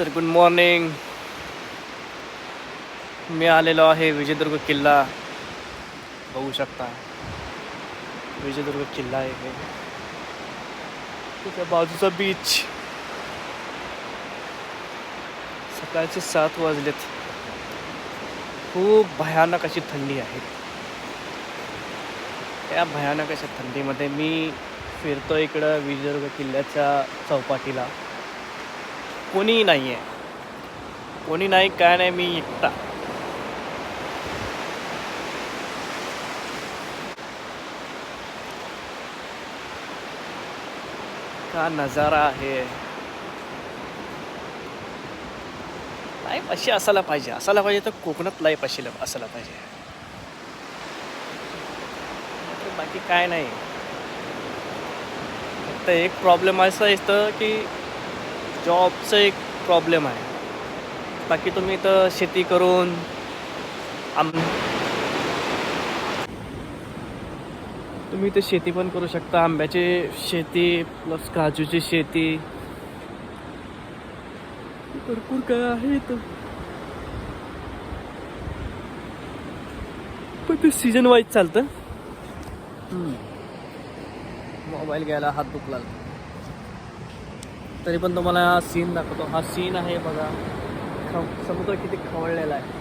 तर good morning मी आलेलो आहे विजयदुर्ग किल्ला. बघू शकता. विजयदुर्ग किल्ला आहे त्याच्या बाजूचा बीच सकाळचे सात वाजलेत. खूप भयानक अशी थंडी आहे. त्या भयानक अशा थंडीमध्ये मी फिरतो इकडं विजयदुर्ग किल्ल्याच्या चौपाटीला. कोणीही नाही आहे कोणी नाही काय नाही मी एकटा. का नजारा आहे. लाईफ अशी असायला पाहिजे. असायला पाहिजे तर कोकणात लाईफ अशी असायला पाहिजे. बाकी काय नाही. फक्त एक प्रॉब्लेम असं येतं की जॉबचं एक प्रॉब्लेम आहे. बाकी तुम्ही इथं शेती करून आम तुम्ही इथे शेती पण करू शकता. आंब्याची शेती प्लस काजूची शेती. भरपूर काय आहे इथं. पण ते सीजन वाईज चालतं मोबाईल घ्यायला हात दुखला तरी पण तुम्हाला हा सीन दाखवतो. हा सीन आहे बघा. ख समुद्र किती खवळलेला आहे.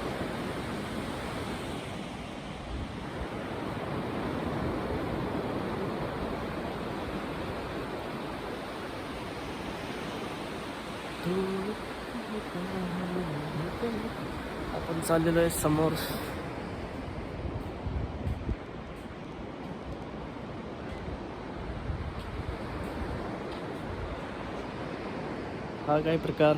आपण चाललेलो आहे समोर. हा काही प्रकार